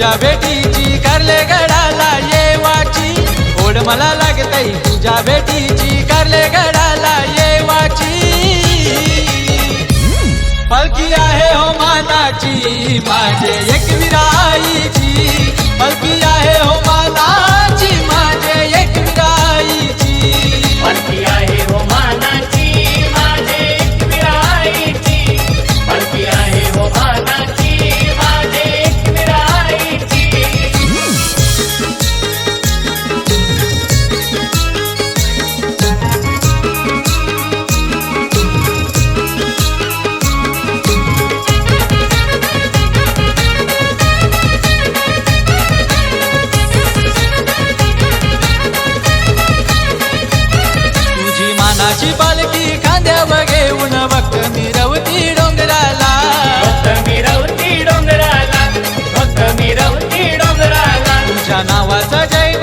तुझ्या कर करले गडाला ये वाची। ओढ मला लागतई तुझ्या कर करले गडाला ये वाची। पलकी आहे हो मानाची माझे एक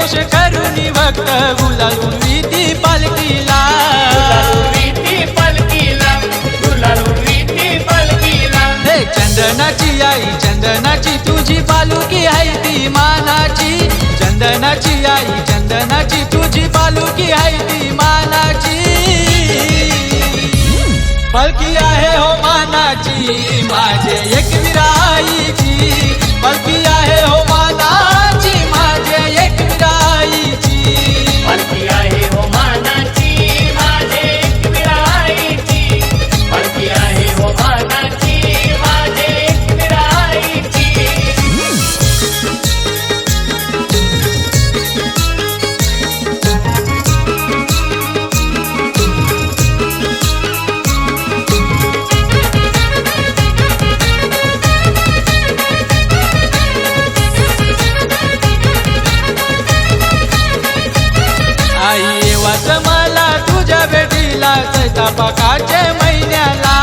जयघोष करुणी भक्त गुलालून पालखीला. ती पलकीला हे चंदनाची आई चंदनाची तुझी पालुकी आहे ती मानाची. चंदनाची आई चंदनाची तुझी पालुकी आहे ती मानाची. पलकी आहे हो मानाची माझे महिन्याला चैतापाकाचे महिन्याला.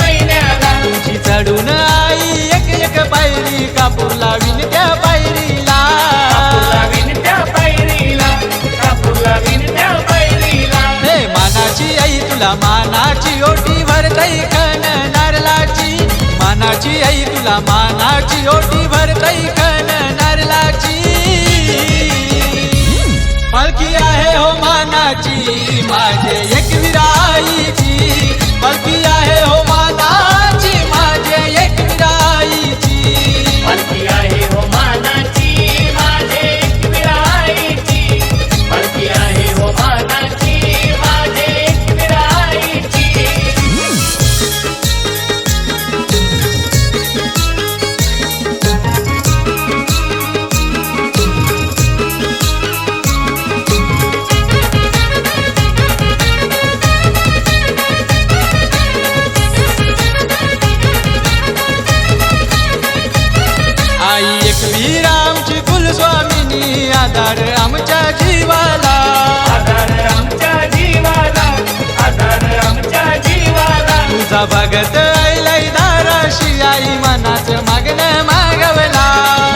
महिन्याला तुझी चढून आई एक एक पायरी कापूर लावीन त्या पायरीला. पायरीला पायरीला. हे मानाची आई तुला मानाची ओटी भरतई खण नारलाची मानाची आई तुला मानाची ओटी भरतई खण पलकी आहे हो मानाची माझे एक विराई। आई एक वीरामची कुलस्वामिनी आधार आमच्या जीवाला. आधार आमच्या जीवाला आधार आमच्या जीवाला. तुझा भगत ऐलाई दाराशी आई मनाच मागणं मागवला.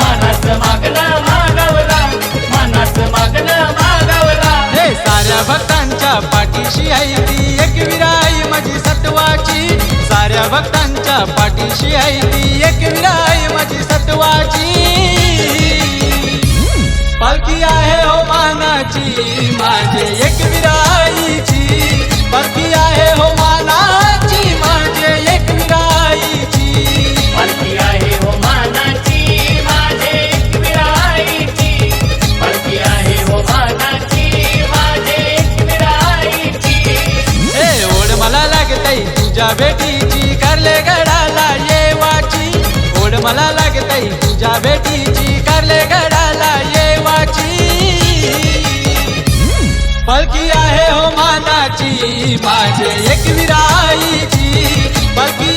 मानास मागणं मागवला मानास मागणं मागवला. हे साऱ्या भक्तांच्या पाठीशी आई ती एक विराई माझी सत्वाची. साऱ्या भक्तांच्या पाठीशी आई ती एक मला लागतई तुझ्या करले गडाला येवाची पलकी आहे हो मानाची माझे एक विराईची. पलकी